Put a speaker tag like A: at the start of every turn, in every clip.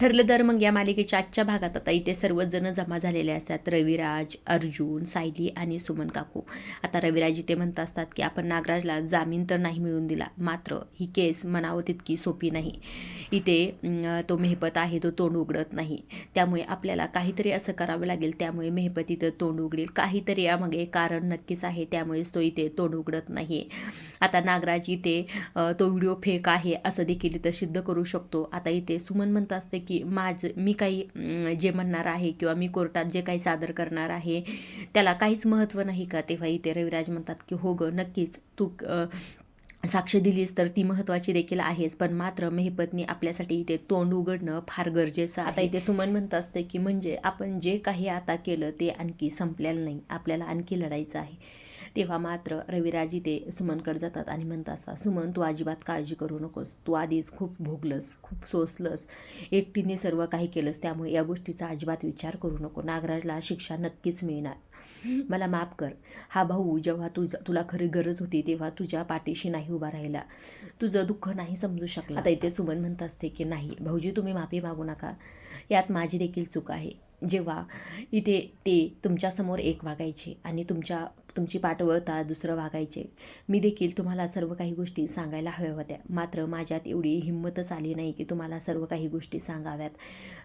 A: ठरलं तर मग या मालिकेच्या आजच्या भागात आता इथे सर्वच जण जमा झालेले असतात. रविराज अर्जुन सायली आणि सुमन काकू. आता रविराज इथे म्हणत असतात की आपण नागराजला जामीन तर नाही मिळून दिला. मात्र ही केस म्हणावं तितकी सोपी नाही. इथे तो मेहपत आहे तो तोंड उघडत नाही. त्यामुळे आपल्याला काहीतरी असं करावं लागेल. त्यामुळे मेहपत इथं तोंड उघडेल. काहीतरी यामागे कारण नक्कीच आहे. त्यामुळेच तो इथे तोंड उघडत नाही. आता नागराज इथे तो व्हिडिओ फेक आहे असं देखील इथं सिद्ध करू शकतो. आता इथे सुमन म्हणत असते की माझं मी काही जे म्हणणार आहे किंवा मी कोर्टात जे काही सादर करणार आहे त्याला काहीच महत्त्व नाही का? तेव्हा इथे रविराज म्हणतात की हो गं नक्कीच तू साक्ष दिलीस तर ती महत्त्वाची देखील आहेच पण मात्र मेहपतनी आपल्यासाठी इथे तोंड उघडणं फार गरजेचं आता इथे सुमन म्हणत असते की म्हणजे आपण जे काही आता केलं ते आणखी संपलेलं नाही आपल्याला आणखी लढायचं आहे. तेव्हा मात्र रविराज इथे सुमनकडे जातात आणि म्हणत असतात सुमन तू अजिबात काळजी करू नकोस. तू आधीच खूप भोगलंस खूप सोसलंस. एकटीने सर्व काही केलंस त्यामुळे या गोष्टीचा अजिबात विचार करू नको. नागराजला शिक्षा नक्कीच मिळणार. मला माफ कर. हा भाऊ जेव्हा तुझ तुला खरी गरज होती तेव्हा तुझ्या पाठीशी नाही उभा राहिला. तुझं दुःख नाही समजू शकला. आता इथे सुमन म्हणत असते की नाही भाऊजी तुम्ही माफी मागू नका. यात माझी देखील चूक आहे. जेव्हा इथे ते तुमच्यासमोर एक वागायचे आणि तुमच्या तुमची पाठ वळता दुसरं वागायचे. मी देखील तुम्हाला सर्व काही गोष्टी सांगायला हव्या होत्या. मात्र माझ्यात एवढी हिंमतच आली नाही की तुम्हाला सर्व काही गोष्टी सांगाव्यात.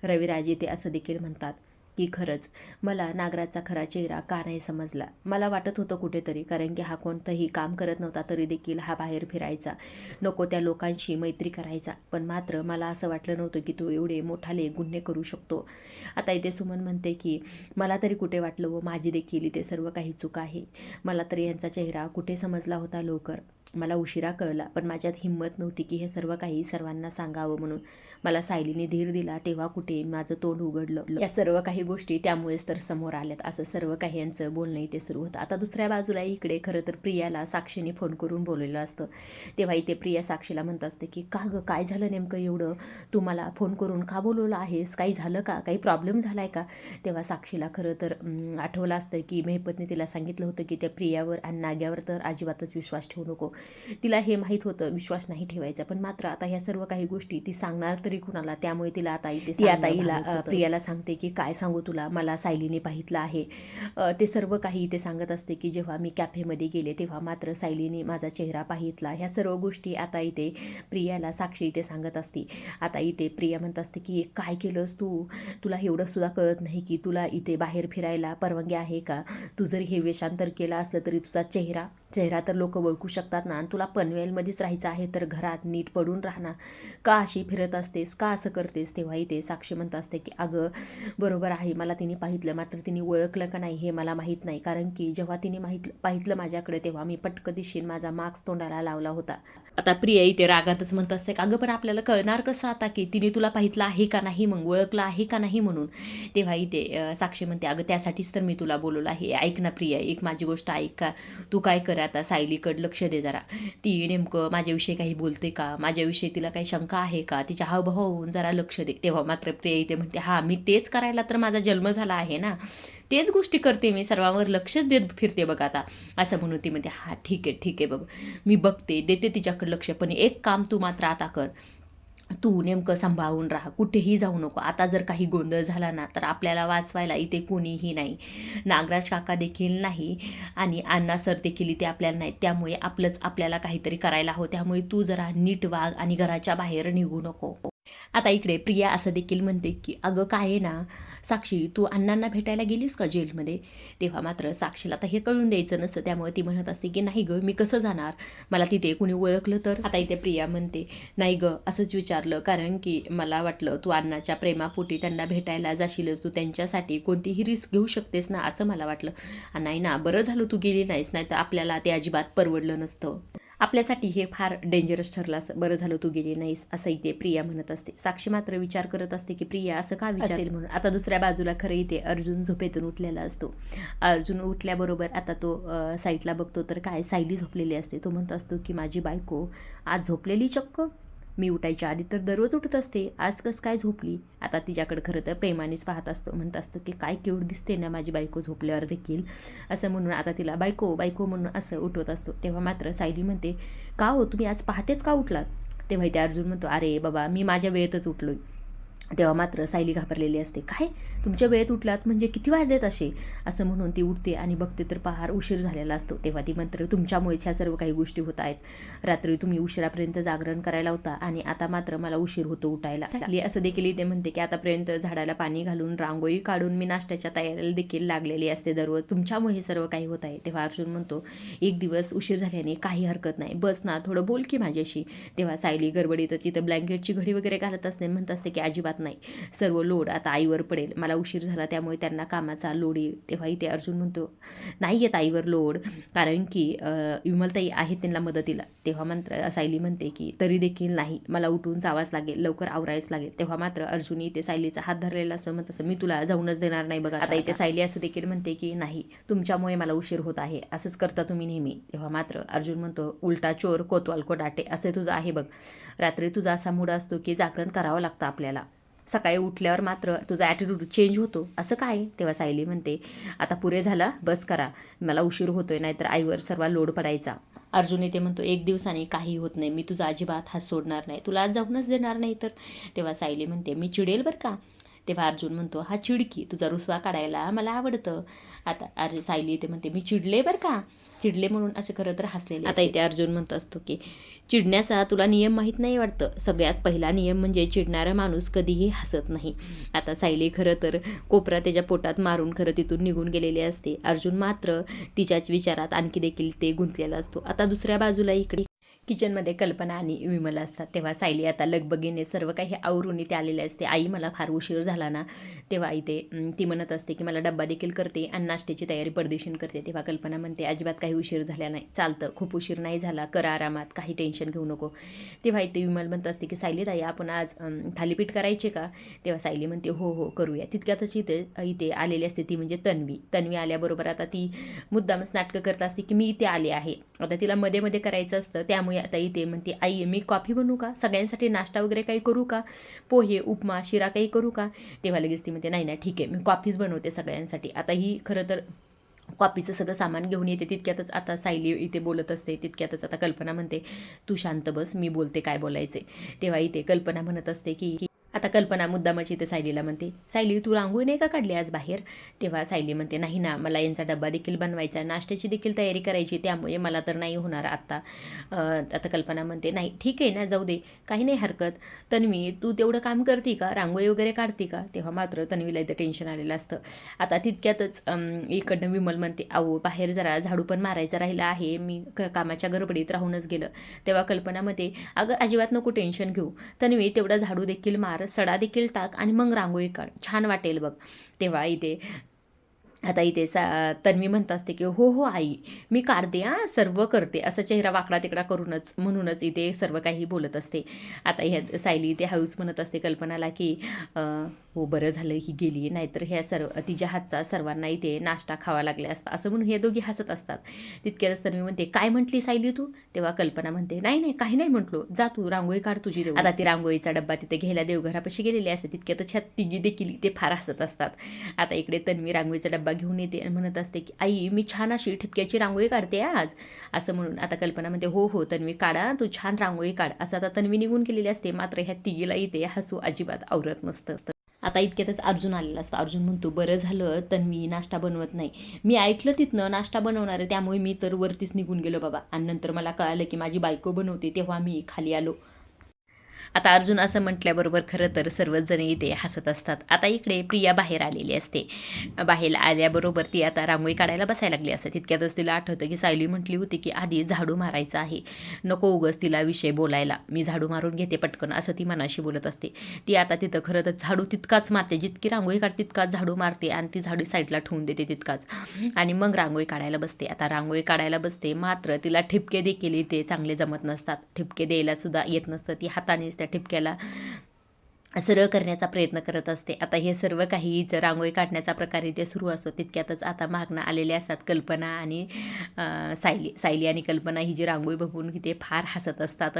A: रविराजे ते असं देखील म्हणतात. की खरंच. मला नागराजचा खरा चेहरा का नाही समजला? मला वाटत होतं कुठेतरी कारण की हा कोणतंही काम करत नव्हता तरी देखील हा बाहेर फिरायचा. नको त्या लोकांशी मैत्री करायचा. पण मात्र मला असं वाटलं नव्हतं की तो एवढे मोठाले गुन्हे करू शकतो. आता इथे सुमन म्हणते की मला तरी कुठे वाटलं व माझी देखील इथे सर्व काही चूक आहे. मला तरी यांचा चेहरा कुठे समजला होता लवकर? मला उशिरा कळला पण माझ्यात हिंमत नव्हती की हे सर्व काही सर्वांना सांगावं म्हणून. मला सायलीने धीर दिला तेव्हा कुठे माझं तोंड उघडलं. या सर्व काही गोष्टी त्यामुळेच तर समोर आल्यात असं सर्व काही यांचं बोलणं इथे सुरू होतं. आता दुसऱ्या बाजूला इकडे खरं तर प्रियाला साक्षीने फोन करून बोललेलं असतं. तेव्हा इथे प्रिया साक्षीला म्हणत असते की का गं काय झालं नेमकं एवढं? तू मला फोन करून का बोलवलं आहेस? काही झालं का? काही प्रॉब्लेम झाला आहे का? तेव्हा साक्षीला खरं तर आठवलं असतं की मेहपतने तिला सांगितलं होतं की त्या प्रियावर आणि नाग्यावर तर अजिबातच विश्वास ठेवू नको. तिला हे माहीत होतं विश्वास नाही ठेवायचा. पण मात्र आता ह्या सर्व काही गोष्टी ती सांगणार तरी कुणाला? त्यामुळे तिला आता इथे ती आता हिला प्रियाला सांगते की काय सांगू तुला? मला सायलीने पाहितलं आहे. ते सर्व काही ते सांगत असते की जेव्हा मी कॅफेमध्ये गेले तेव्हा मात्र सायलीने माझा चेहरा पाहितला. ह्या सर्व गोष्टी आता इथे प्रियाला साक्षी इथे सांगत असते. आता इथे प्रिया म्हणत असते की काय केलंस तू? तुला एवढं सुद्धा कळत नाही की तुला इथे बाहेर फिरायला परवानगी आहे का? तू जरी हे वेषांतर केलं असलं तरी तुझा चेहरा चेहरा तर लोक ओळखू शकतात ना आणि तुला पनवेलमध्येच राहायचं आहे तर घरात नीट पडून राहणार का अशी फिरत असतेस? का असं करतेस? तेव्हा इथे साक्षी म्हणत असते की अगं बरोबर आहे मला तिने पाहितलं मात्र तिने ओळखलं का नाही हे मला माहीत नाही. कारण की जेव्हा तिने माहीत पाहितलं माझ्याकडे तेव्हा मी पटकन दिशीन माझा मार्क्स तोंडाला लावला होता. आता प्रिया इथे रागातच म्हणत असते का अगं पण आपल्याला कळणार कसं आता की तिने तुला पाहितलं आहे का नाही मग ओळखलं आहे का नाही म्हणून? तेव्हा इथे साक्षी म्हणते अगं त्यासाठीच तर मी तुला बोलवलं आहे. ऐक ना प्रिया एक माझी गोष्ट ऐक का? तू काय कर आता सायलीकडं लक्ष दे जरा. ती नेमकं माझ्याविषयी काही बोलते का? माझ्याविषयी तिला काही शंका आहे का? तिच्या हावभावावरून जरा लक्ष दे. तेव्हा मात्र प्रिया इथे म्हणते हां मी तेच करायला तर माझा जन्म झाला आहे ना. तेच गोष्टी करते मी. सर्वांवर लक्षच देत फिरते बघ आता. असं म्हणून ती म्हणते हां ठीक आहे ठीक आहे बाबा मी बघते देते तिच्याकडे लक्ष. पण एक काम तू मात्र आता कर. तू नेमकं सांभाळून राहा. कुठेही जाऊ नको. आता जर काही गोंधळ झाला ना तर आपल्याला वाचवायला इथे कोणीही नाही. नागराज काका देखील नाही आणि अण्णा सर देखील इथे आपल्याला नाही त्यामुळे आपलंच आपल्याला काहीतरी करायला हवं. त्यामुळे तू जरा नीट वाग आणि घराच्या बाहेर निघू नको. आता इकडे प्रिया असं देखील म्हणते की अगं काय आहे ना साक्षी तू अण्णांना भेटायला गेलीस का जेलमध्ये? तेव्हा मात्र साक्षीला आता हे कळून द्यायचं नसतं. त्यामुळे ती म्हणत असते की नाही गं मी कसं जाणार? मला तिथे कुणी ओळखलं तर? आता इथे प्रिया म्हणते नाही गं असंच विचारलं कारण की मला वाटलं तू अण्णाच्या प्रेमापोटी त्यांना भेटायला जाशीलच. तू त्यांच्यासाठी कोणतीही रिस्क घेऊ शकतेस ना असं मला वाटलं. नाही ना बरं झालं तू गेली नाहीस नाही तर आपल्याला ते अजिबात परवडलं नसतं. आपल्यासाठी हे फार डेंजरस ठरलं असं. बरं झालं तू गेली नाहीस असं इथे प्रिया म्हणत असते. साक्षी मात्र विचार करत असते की प्रिया असं का विचारेल म्हणून? आता दुसऱ्या बाजूला खरं इथे अर्जुन झोपेतून उठलेला असतो. अर्जुन उठल्याबरोबर आता तो अ, साईडला बघतो तर काय सायली झोपलेली असते. तो म्हणत असतो की माझी बायको आज झोपलेली चक्क. मी उठायच्या आधी तर दररोज उठत असते. आज कसं काय झोपली? आता तिच्याकडे खरं तर प्रेमानेच पाहत असतो. म्हणत असतो की काय क्यूट दिसते ना माझी बायको झोपल्यावर देखील? असं म्हणून आता तिला बायको बायको म्हणून असं उठवत असतो. तेव्हा मात्र सायली म्हणते का हो तुम्ही आज पहाटेच का उठलात? तेव्हा ते अर्जुन म्हणतो अरे बाबा मी माझ्या वेळेतच उठलोय. तेव्हा मात्र सायली घाबरलेली असते. काय? तुमच्या वेळेत उठलात म्हणजे किती वाजलेत असे? असं म्हणून ती उठते आणि बघते तर पहार उशीर झालेला असतो. तेव्हा ती मंत्र तुमच्यामुळेच ह्या सर्व काही गोष्टी होत आहेत. रात्री तुम्ही उशिरापर्यंत जागरण करायला होता आणि आता मात्र मला उशीर होतो उठायला. सायली असं देखील इथे म्हणते की आतापर्यंत झाडाला पाणी घालून रांगोळी काढून मी नाश्त्याच्या तयारीला देखील लागलेली असते दररोज. तुमच्यामुळे हे सर्व काही होत आहे. तेव्हा अर्जुन म्हणतो एक दिवस उशीर झाल्याने काही हरकत नाही. बस ना थोडं बोल की माझ्याशी. तेव्हा सायली गडबडीत तिथं ब्लँकेटची घडी वगैरे घालत असते. म्हणत असते की अजिबात नाही. सर्व लोड आता आईवर पडेल. मला उशीर झाला त्यामुळे त्यांना कामाचा लोड येईल. तेव्हा इथे अर्जुन म्हणतो नाही येत आईवर लोड कारण की विमलताई आहेत त्यांना मदतीला. तेव्हा मंत्र सायली म्हणते की तरी देखील नाही. मला उठून जावाच लागेल. लवकर आवरायच लागेल. तेव्हा मात्र अर्जुन इथे सायलीचा हात धरलेला असतो. म्हणत असं मी तुला जाऊनच देणार नाही बघा. आता इथे सायली असं देखील म्हणते की नाही. तुमच्यामुळे मला उशीर होत आहे. असंच करता तुम्ही नेहमी. तेव्हा मात्र अर्जुन म्हणतो उलटा चोर कोतवाल को डाटे असे तुझं आहे बघ. रात्री तुझा असा मूड असतो की जागरण करावं लागतं आपल्याला. सकाळी उठल्यावर मात्र तुझा ॲटिट्यूड चेंज होतो. असं काय? तेव्हा सायली म्हणते आता पुरे झाला बस करा. मला उशीर होतोय नाहीतर आईवर सर्व लोड पडायचा. अर्जुन इथे म्हणतो एक दिवसाने काही होत नाही. मी तुझा अजिबात हात सोडणार नाही. तुला आज जाऊनच देणार नाही तर? तेव्हा सायली म्हणते मी चिडेल बरं का? तेव्हा अर्जुन म्हणतो हा चिडकी तुझा रुसवा काढायला मला आवडतं. आता अरे सायली इथे म्हणते मी चिडले बरं का? चिडले म्हणून असं खरं तर हसलेले आता इथे अर्जुन म्हणत असतो की चिडण्याचा तुला नियम माहीत नाही वाटतं. सगळ्यात पहिला नियम म्हणजे चिडणारा माणूस कधीही हसत नाही. आता सायली खरं तर कोपरा त्याच्या पोटात मारून खरं तिथून निघून गेलेले असते. अर्जुन मात्र तिच्याच विचारात आणखी देखील ते गुंतलेला असतो. आता दुसऱ्या बाजूला इकडे किचनमध्ये कल्पना आणि विमल असतात. तेव्हा सायली आता लगबगीने सर्व काही आवरून इथे आलेले असते. आई मला फार उशीर झाला ना. तेव्हा इथे ती म्हणत असते की मला डब्बा देखील करते आणि नाश्त्याची तयारी परदेशीन करते. तेव्हा कल्पना म्हणते अजिबात काही उशीर झाला नाही. चालतं. खूप उशीर नाही झाला. कर आरामात. काही टेन्शन घेऊ नको. तेव्हा इथे विमल म्हणत असते की सायली ताई आपण आज थालीपीठ करायचे का? तेव्हा सायली म्हणते हो हो करूया. तितक्यातच इथे इथे आलेली असते ती म्हणजे तन्वी. तन्वी आल्याबरोबर आता ती मुद्दामच नाटकं करत असते की मी इथे आले आहे. आता तिला मध्ये मध्ये करायचं असतं. त्यामुळे आता इथे म्हणते आई मी कॉफी बनवू का? सगळ्यांसाठी नाश्ता वगैरे काही करू का? पोहे उपमा शिरा काही करू का? तेव्हा लगेच ती म्हणते नाही नाही ठीक आहे मी कॉफीच बनवते सगळ्यांसाठी. आता ही खरं तर कॉफीचं सगळं सामान घेऊन येते तितक्यातच आता सायली इथे बोलत असते तितक्यातच आता कल्पना म्हणते तू शांत बस मी बोलते काय बोलायचे तेव्हा इथे कल्पना म्हणत असते की आता कल्पना मुद्दामाची इथे सायलीला म्हणते सायली तू रांगोळी नाही का काढली आज बाहेर? तेव्हा सायली म्हणते नाही ना मला यांचा डब्बा देखील बनवायचा नाश्त्याची देखील तयारी करायची त्यामुळे मला तर नाही होणार आत्ता. आता कल्पना म्हणते नाही ठीक आहे ना जाऊ दे. काही नाही हरकत. तन्वी तू तेवढं काम करते का? रांगोळी वगैरे काढते का? तेव्हा मात्र तन्वीला इथं टेन्शन आलेलं असतं. आता तितक्यातच इकडनं विमल म्हणते अहो बाहेर जरा झाडू पण मारायचा राहिला आहे. मी क कामाच्या गडबडीत राहूनच गेलं. तेव्हा कल्पना म्हणते अगं अजिबात नको टेन्शन घेऊ. तन्वी तेवढा झाडू देखील मार. सडा देखील टाक आणि मग रांगोळी काढ. छान वाटेल बघ. तेव्हा इथे आता इथे सा तन्वी म्हणत असते की हो हो आई मी काढते हां सर्व करते. असं चेहरा वाकडा तिकडा करूनच म्हणूनच इथे सर्व काही बोलत असते. आता ह्या सायली इथे हाऊस म्हणत असते कल्पनाला की हो बरं झालं ही गेली नाहीतर ह्या सर्व तिच्या हातचा सर्वांना इथे नाश्ता खावा लागले असता. असं म्हणून हे दोघी हसत असतात. तितक्यातच तन्वी म्हणते काय म्हटली सायली तू? तेव्हा कल्पना म्हणते नाही नाही काही नाही म्हटलो. जा तू रांगोळी काढ तुझी आता ती रांगोळीचा डब्बा तिथे घ्यायला देवघरापाशी गेलेली असते तितक्यातच ह्या तिघी देखील इथे फार हसत असतात. आता इकडे तन्वी रांगोळीचा डब्बा घेऊन येते म्हणत असते की आई मी छान अशी ठिपक्याची रांगोळी काढते आज. असं म्हणून आता कल्पना म्हणते हो हो तन्वी काढा तू छान रांगोळी काढ. असं आता तन्वी निघून गेलेली असते मात्र ह्या तिघीला इथे हसू अजिबात आवरत नसतं. आता इतक्यातच अर्जुन आलेला असतो. अर्जुन म्हणतो बरं झालं तन्वी नाश्ता बनवत नाही. मी ऐकलं तिथनं नाश्ता बनवणार आहे त्यामुळे मी तर वरतीच निघून गेलो बाबा. आणि नंतर मला कळालं की माझी बायको बनवते तेव्हा मी खाली आलो. आता अर्जुन असं म्हटल्याबरोबर खरं तर सर्वजण इथे हसत असतात. आता इकडे प्रिया बाहेर आलेली असते. बाहेर आल्याबरोबर ती आता रांगोळी काढायला बसायला लागली असते. तितक्यातच तिला आठवतं की सायली म्हटली होती की आधी झाडू मारायचा आहे. नको उगच तिला विषय बोलायला. मी झाडू मारून घेते पटकन असं ती मनाशी बोलत असते. ती आता तिथं खरं तर झाडू तितकाच मारते. जितकी रांगोळी काढ तितकाच झाडू मारते आणि ती झाडू साईडला ठेवून देते तितकाच. आणि मग रांगोळी काढायला बसते. आता रांगोळी काढायला बसते. मात्र तिला ठिपके देखील इथे चांगले जमत नसतात. ठिपके द्यायला सुद्धा येत नसतं. ती हातानेच त्या ठिपक्याला. सरळ करण्याचा प्रयत्न करत असते. आता हे सर्व काही जर रांगोळी काढण्याचा प्रकार इथे सुरू असतो तितक्यातच आता मागणं आलेले असतात. कल्पना आणि सायली सायली आणि कल्पना ही जी रांगोळी बघून इथे फार हसत असतात.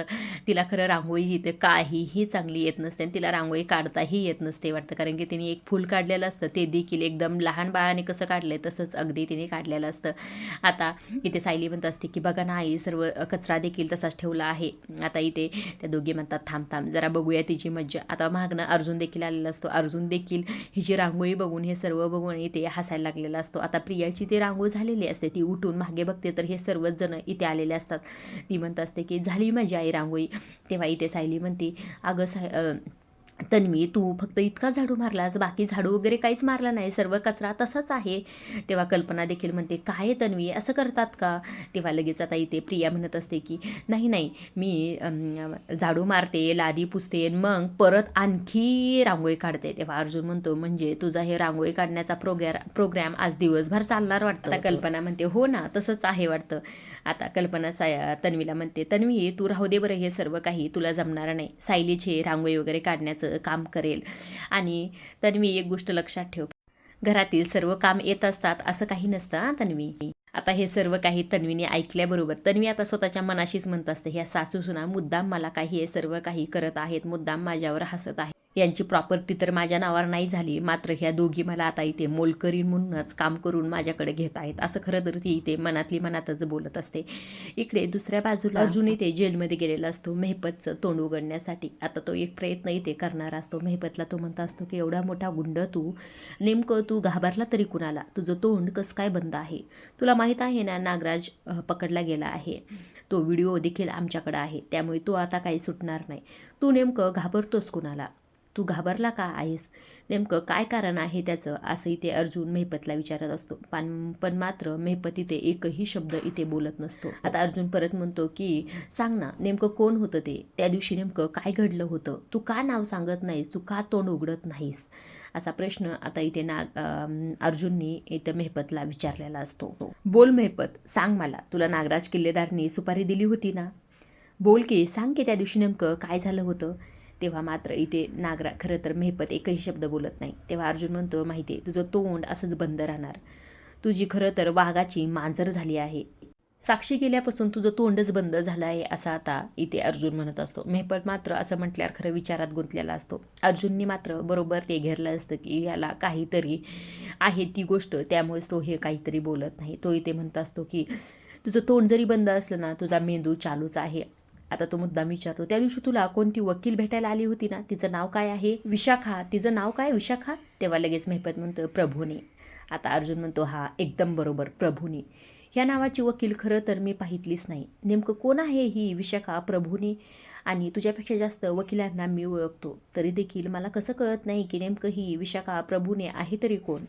A: तिला खरं रांगोळी इथे काहीही चांगली येत नसते आणि तिला रांगोळी काढताही येत नसते वाटतं. कारण की तिने एक फूल काढलेलं असतं. ते देखील एकदम लहान बाळाने कसं काढलं आहे तसंच अगदी तिने काढलेलं असतं. आता इथे सायली म्हणत असते की बघा ना आई सर्व कचरा देखील तसाच ठेवला आहे. आता इथे त्या दोघे म्हणतात थांब थांब जरा बघूया तिची मज्जा. आता मागणं अर्जुन देखील आलेला असतो. अर्जुन देखील हिची रांगोळी बघून हे सर्व बघून इथे हसायला लागलेला असतो. आता प्रियाची ती रांगोळी झालेली असते. ती उठून मागे बघते तर हे सर्वच जण इथे आलेले असतात. ती म्हणत असते की झाली माझी आई रांगोळी. तेव्हा इथे सायली म्हणते अगं साय तन्वी तू फक्त इतका झाडू मारलास बाकी झाडू वगैरे काहीच मारला नाही सर्व कचरा तसाच आहे. तेव्हा कल्पना देखील म्हणते काय तन्वी असं करतात का? तेव्हा लगेच आता इथे प्रिया म्हणत असते की नाही नाही मी झाडू मारते लादी पुसते आणि मग परत आणखी रांगोळी काढते. तेव्हा अर्जुन म्हणतो म्हणजे तुझा हे रांगोळी काढण्याचा प्रोग्रॅ प्रोग्रॅम आज दिवसभर चालणार वाटतं. कल्पना म्हणते हो ना तसंच आहे वाटतं. आता कल्पना साय तन्वीला म्हणते तन्वी तू राहू दे बरं हे सर्व काही तुला जमणार नाही. सायलीचे रांगोळी वगैरे काढण्याचं काम करेल. आणि तन्वी एक गोष्ट लक्षात ठेव. घरातील सर्व काम येत असतात असं काही नसतं तन्वी? आता हे सर्व काही तन्वीने ऐकल्याबरोबर तन्वी आता स्वतःच्या मनाशीच म्हणत असते ह्या सासू सुना मुद्दाम मला काही हे सर्व काही करत आहेत मुद्दाम माझ्यावर हसत आहे यांची प्रॉपर्टी तर माझ्या नावावर नाही झाली. मात्र ह्या दोघी मला आता इथे मोलकरी म्हणूनच काम करून माझ्याकडे घेत आहेत. असं खरं तर ती इथे मनातली मनातच बोलत असते. इकडे दुसऱ्या बाजूला अजूनही ते जेलमध्ये गेलेला असतो मेहपतचं तोंड उघडण्यासाठी. आता तो एक प्रयत्न इथे करणारा असतो. मेहपतला तो म्हणता असतो की एवढा मोठा गुंड तू. नेमकं तू घाबरला तरी कुणाला? तुझं तोंड कसं काय बंद आहे? तुला माहीत आहे ना नागराज पकडला गेला आहे. तो व्हिडिओ देखील आमच्याकडे आहे. त्यामुळे तो आता काही सुटणार नाही. तू नेमकं घाबरतोस कुणाला? तू घाबरला का आहेस? नेमकं काय कारण आहे त्याचं? असं इथे अर्जुन मेहपतला विचारत असतो. पण पण मात्र मेहपत इथे एकही शब्द इथे बोलत नसतो. आता अर्जुन परत म्हणतो की सांग ना नेमकं कोण होतं ते? त्या दिवशी नेमकं काय घडलं होतं? तू का नाव सांगत नाहीस? तू का तोंड उघडत नाहीस? असा प्रश्न आता इथे नाग अर्जुननी इथं मेहपतला विचारलेला असतो. बोल मेहपत सांग मला. तुला नागराज किल्लेदारनी सुपारी दिली होती ना? बोल की सांग की त्या दिवशी नेमकं काय झालं होतं? तेव्हा मात्र इथे नागरा खरं तर मेहपत एकही शब्द बोलत नाही. तेव्हा अर्जुन म्हणतो माहिती आहे तुझं तोंड असंच बंद राहणार. तुझी खरं तर वाघाची मांजर झाली आहे. साक्षी गेल्यापासून तुझं तोंडच बंद झालं आहे असं आता इथे अर्जुन म्हणत असतो. मेहपत मात्र असं म्हटल्यावर खरं विचारात गुंतलेला असतो. अर्जुननी मात्र बरोबर ते घेरलं असतं की याला काहीतरी आहे ती गोष्ट त्यामुळेच तो हे काहीतरी बोलत नाही. तो इथे म्हणत असतो की तुझं तोंड जरी बंद असलं ना तुझा मेंदू चालूच आहे. आता तो मुद्दाम विचारतो त्या दिवशी तुला कोणती वकील भेटायला आली होती ना? तिचं नाव काय आहे? विशाखा. तिचं नाव काय विशाखा? तेव्हा लगेच मेहपत म्हणतो प्रभूने. आता अर्जुन म्हणतो हा एकदम बरोबर प्रभूने. ह्या नावाची वकील खरं तर मी पाहितलीच नाही. नेमकं कोण आहे ही विशाखा प्रभूने? आणि तुझ्यापेक्षा जास्त वकिलांना मी ओळखतो. तरी देखील मला कसं कळत नाही की नेमकं ही विशाखा प्रभूने आहे तरी कोण?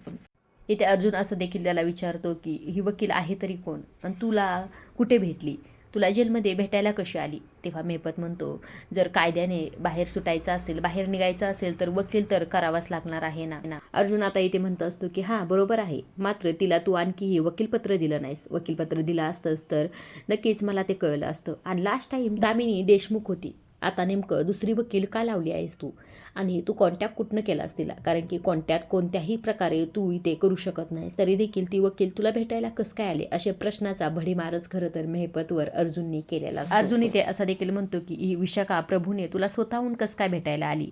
A: इथे अर्जुन असं देखील त्याला विचारतो की ही वकील आहे तरी कोण? आणि तुला कुठे भेटली? तुला जेलमध्ये भेटायला कशी आली? तेव्हा मेपत म्हणतो जर कायद्याने बाहेर सुटायचं असेल बाहेर निघायचं असेल तर वकील तर करावाच लागणार आहे ना. ना. अर्जुन आता इथे म्हणत असतो की हां बरोबर आहे. मात्र तिला तू आणखीही वकीलपत्र दिलं नाहीस. वकीलपत्र दिलं असतंच तर नक्कीच मला ते कळलं असतं. आणि लास्ट टाईम दामिनी देशमुख होती. आता नेमकं दुसरी वकील का लावली आहेस तू? आणि तू कॉन्टॅक्ट कुठनं केलास तिला? कारण की कॉन्टॅक्ट कोणत्याही प्रकारे तू इथे करू शकत नाहीस. तरी देखील ती वकील तुला भेटायला कसं काय आले? अशा प्रश्नाचा भडीमारच खरं तर मेहपतवर अर्जुननी केलेला अर्जुन इथे असा देखील म्हणतो की ही विशाखा प्रभूने तुला स्वतःहून कसं काय भेटायला आली?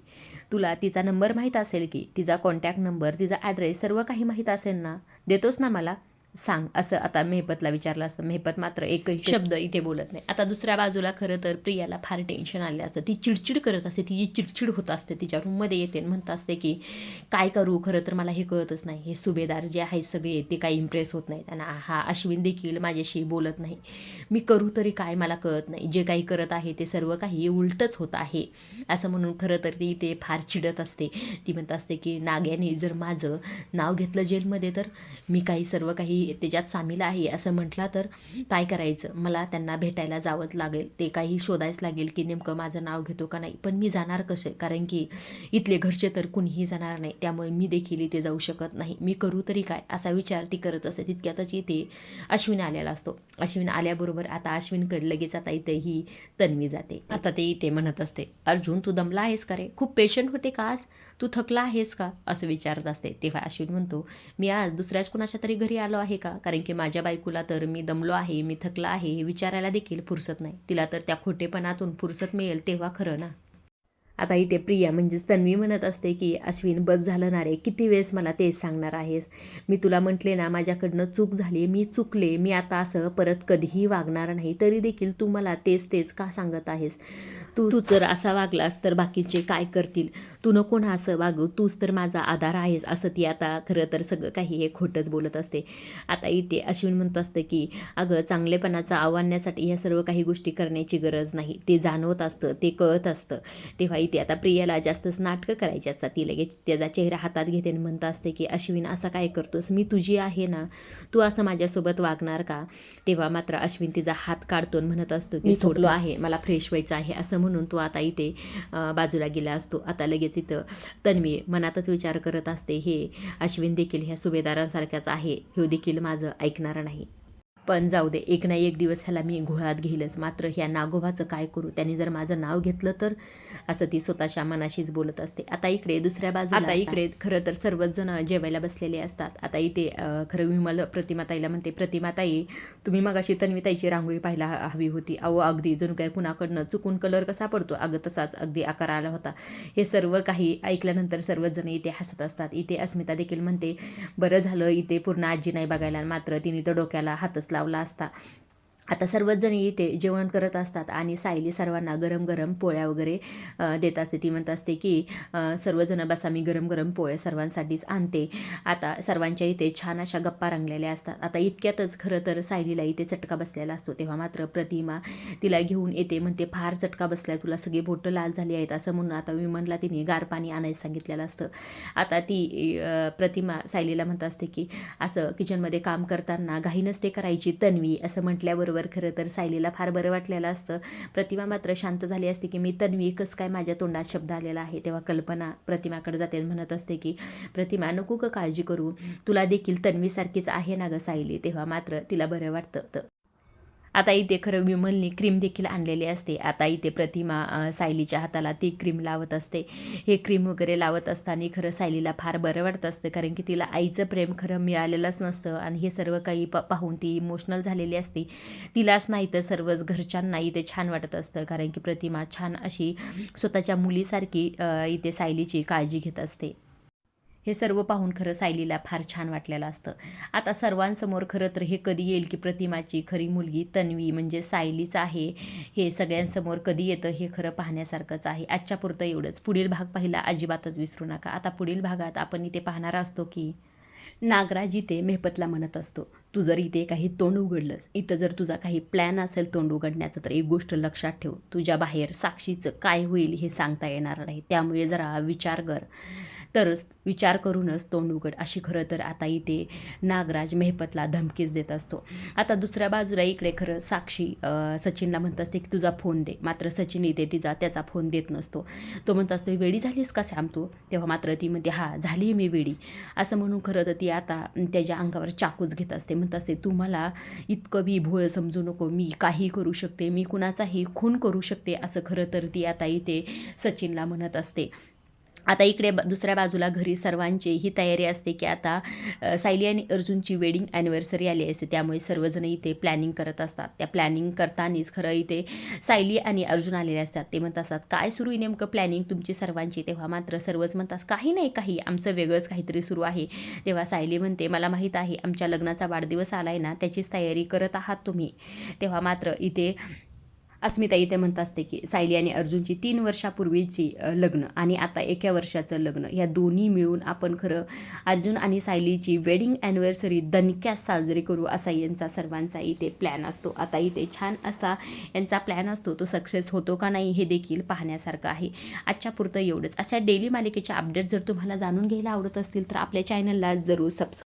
A: तुला तिचा नंबर माहीत असेल की? तिचा कॉन्टॅक्ट नंबर तिचा ॲड्रेस सर्व काही माहीत असेल ना? देतोस ना मला? सांग. असं आता मेहपतला विचारलं असतं. मेहपत मात्र एकही शब्द इथे बोलत नाही. आता दुसऱ्या बाजूला खरं तर प्रियाला फार टेन्शन आले असतं. ती चिडचिड करत असते. तिची चिडचिड होत असते तिच्या रूममध्ये येते आणि म्हणत असते की काय करू? खरं तर मला हे कळतच नाही. हे सुभेदार जे आहेत सगळे ते काही इम्प्रेस होत नाहीत. आणि हा अश्विन देखील माझ्याशी बोलत नाही. मी करू तरी काय? मला कळत नाही. जे काही करत आहे ते सर्व काही उलटच होत आहे. असं म्हणून खरं तर ती ते फार चिडत असते. ती म्हणत असते की नाग्याने जर माझं नाव घेतलं जेलमध्ये तर मी काही सर्व काही त्याच्यात सामील आहे असं म्हटलं तर काय करायचं? मला त्यांना भेटायला जावंच लागेल. ते काही शोधायच लागेल की नेमकं माझं नाव घेतो का नाही. पण मी जाणार कसे? कारण की इथले घरचे तर कुणीही जाणार नाही. त्यामुळे मी देखील इथे जाऊ शकत नाही. मी करू तरी काय? असा विचार ती करत असते. तितक्यातच इथे अश्विन आलेला असतो. अश्विन आल्याबरोबर आता अश्विनकडे लगेच आता इथे ही तन्वी जाते. आता ते इथे म्हणत असते अर्जुन तू दमला आहेस का रे? खूप पेशंट होते का आज? तू थकला आहेस का? असं विचारत असते. तेव्हा अश्विन म्हणतो मी आज दुसऱ्याच कुणाच्या तरी घरी आलो आहे. का? कारण की माझ्या बायकोला तर मी दमलो आहे मी थकला आहे हे विचारायला देखील फुरसत नाही. तिला तर त्या खोटेपणातून फुरसत मिळेल तेव्हा खरं ना? आता इथे प्रिया म्हणजेच तन्वी म्हणत असते की अश्विन बस झालं ना रे किती वेळेस मला तेच सांगणार आहेस? मी तुला म्हटले ना माझ्याकडनं चूक झाली मी चुकले मी आता असं परत कधीही वागणार नाही तरी देखील तू मला तेच तेच का सांगत आहेस? तू तू जर असा वागलास तर बाकीचे काय करतील? तू नको ना असं वागू तूच तर माझा आधार आहेस असं ती आता खरं तर सगळं काही हे खोटंच बोलत असते. आता इथे अश्विन म्हणत असतं की अगं चांगलेपणाचं आव्हाण्यासाठी ह्या सर्व काही गोष्टी करण्याची गरज नाही. ते जाणवत असतं ते कळत असतं. तेव्हा इथे आता प्रियाला जास्तच नाटकं करायची असतात. ती लगेच त्याचा चेहरा हातात घेते आणि म्हणत असते की अश्विन असं काय करतोस? मी तुझी आहे ना. तू असं माझ्यासोबत वागणार का? तेव्हा मात्र अश्विन तिचा हात काढतो आणि म्हणत असतो की
B: मी
A: थोडलो आहे. मला फ्रेश व्हायचं आहे. असं म्हणून तो आता इथे बाजूला गेला असतो. आता लगेच इथं तन्वी मनातच विचार करत असते हे अश्विन देखील ह्या सुभेदारांसारख्याच आहे. हे देखील माझं ऐकणार नाही. पण जाऊ दे एक ना एक दिवस ह्याला मी घोळात घेईलच. मात्र ह्या नागोबाचं काय करू? त्यांनी जर माझं नाव घेतलं तर? असं ती स्वतःच्या मनाशीच बोलत असते. आता इकडे दुसऱ्या बाजूला आता इकडे खरं तर सर्वच जण जेवायला बसलेले असतात. आता इथे खरं विमल प्रतिमाताईला म्हणते प्रतिमाताई तुम्ही मग अशी तन्वीताईची रांगोळी पाहायला हवी होती. अहो अगदी जणू काय कुणाकडनं चुकून कलर कसा पडतो? अगं तसाच अगदी आकार आला होता. हे सर्व काही ऐकल्यानंतर सर्वच जण इथे हसत असतात. इथे अस्मिता देखील म्हणते बरं झालं इथे पूर्ण आजी नाही बघायला. मात्र तिने तर डोक्याला हातच लावला. असता आता सर्वजण इथे जेवण करत असतात आणि सायली सर्वांना गरम गरम पोळ्या वगैरे देत असते. ती म्हणत असते की सर्वजण बसा मी गरम गरम पोळ्या सर्वांसाठीच आणते. आता सर्वांच्या इथे छान अशा गप्पा रंगलेल्या असतात. आता इतक्यातच खरं तर सायलीला इथे चटका बसलेला असतो. तेव्हा मात्र प्रतिमा तिला घेऊन येते. म्हणते फार चटका बसल्या तुला. सगळी बोटं लाल झाली आहेत. असं म्हणून आता विमनला तिने गार पाणी आणायला सांगितलेलं असतं. आता ती प्रतिमा सायलीला म्हणत असते की असं किचनमध्ये काम करताना घाई नसते करायची तन्वी असं म्हटल्याबरोबर खरं तर सायलीला फार बरं वाटलेलं असतं. प्रतिमा मात्र शांत झाली असते की मी तन्वी कसं काय माझ्या तोंडात शब्द आलेला आहे? तेव्हा कल्पना प्रतिमाकडे जाते आणि म्हणत असते की प्रतिमा नको का काळजी करू. तुला देखील तन्वीसारखीच आहे ना गं सायली? तेव्हा मात्र तिला बरं वाटतं. आता इथे खरं विमलने क्रीम देखील आणलेली असते. आता इथे प्रतिमा सायलीच्या हाताला ती क्रीम लावत असते. हे क्रीम वगैरे लावत असताना खरं सायलीला फार बरं वाटत असतं कारण की तिला आईचं प्रेम खरं मिळालेलंच नसतं आणि हे सर्व काही प पाहून ती इमोशनल झालेली असते. तिलाच नाही तर सर्वच घरच्यांना इथे छान वाटत असतं कारण की प्रतिमा छान अशी स्वतःच्या मुलीसारखी इथे सायलीची काळजी घेत असते. हे सर्व पाहून खरं सायलीला फार छान वाटलेलं असतं. आता सर्वांसमोर खरं तर हे कधी येईल की प्रतिमाची खरी मुलगी तन्वी म्हणजे सायलीच आहे हे सगळ्यांसमोर कधी येतं हे खरं पाहण्यासारखंच आहे. आजच्या पुरतं एवढंच. पुढील भाग पाहिला अजिबातच विसरू नका. आता पुढील भागात आपण इथे पाहणार असतो की नागराज इथे मेहपतला म्हणत असतो. तू जर इथे काही तोंड उघडलंस इथं जर तुझा काही प्लॅन असेल तोंड उघडण्याचं तर एक गोष्ट लक्षात ठेव. तुझ्या बाहेर साक्षीचं काय होईल हे सांगता येणार नाही. त्यामुळे जरा विचार कर. तरच विचार करूनच तोंड उघड. अशी खरं तर आता इथे नागराज मेहपतला धमकीच देत असतो. आता दुसऱ्या बाजूला इकडे खरं साक्षी सचिनला म्हणत असते की तुझा फोन दे. मात्र सचिन इथे तिचा त्याचा फोन देत नसतो. तो म्हणत असतो वेडी झालीस का सॅम तू? तेव्हा मात्र ती म्हणते हा झाली मी वेडी. असं म्हणून खरं तर ती आता त्याच्या अंगावर चाकूच घेत असते. म्हणत असते तू मला इतकं बी भोळ समजू नको. मी काही करू शकते. मी कुणाचाही खून करू शकते. असं खरं तर ती आता इथे सचिनला म्हणत असते. आता इकडे ब- दुसऱ्या बाजूला घरी सर्वांची ही तयारी असते की आता सायली आणि अर्जुनची वेडिंग ॲनिव्हर्सरी आली असते. त्यामुळे सर्वजण इथे प्लॅनिंग करत असतात. त्या प्लॅनिंग करतानाच खरं इथे सायली आणि अर्जुन आलेले असतात. ते म्हणत असतात काय सुरू आहे नेमकं प्लॅनिंग तुमची सर्वांची? तेव्हा मात्र सर्वच म्हणतात काही नाही काही. आमचं वेगळंच काहीतरी सुरू आहे. तेव्हा सायली म्हणते मला माहीत आहे आमच्या लग्नाचा वाढदिवस आला आहे ना त्याचीच तयारी करत आहात तुम्ही. तेव्हा मात्र इथे अस्मिता इथे म्हणत असते की सायली आणि अर्जुनची तीन वर्षापूर्वीची लग्न आणि आता एका वर्षाचं लग्न. ह्या दोन्ही मिळून आपण खरं अर्जुन आणि सायलीची वेडिंग ॲनिव्हर्सरी दणक्यात साजरी करू असा यांचा सर्वांचा इथे प्लॅन असतो. आता इथे छान असा यांचा प्लॅन असतो तो सक्सेस होतो का नाही हे देखील पाहण्यासारखं आहे. आजच्या पुरतं एवढंच. अशा डेली मालिकेचे अपडेट जर तुम्हाला जाणून घ्यायला आवडत असतील तर आपल्या चॅनलला जरूर सबस्क्राईब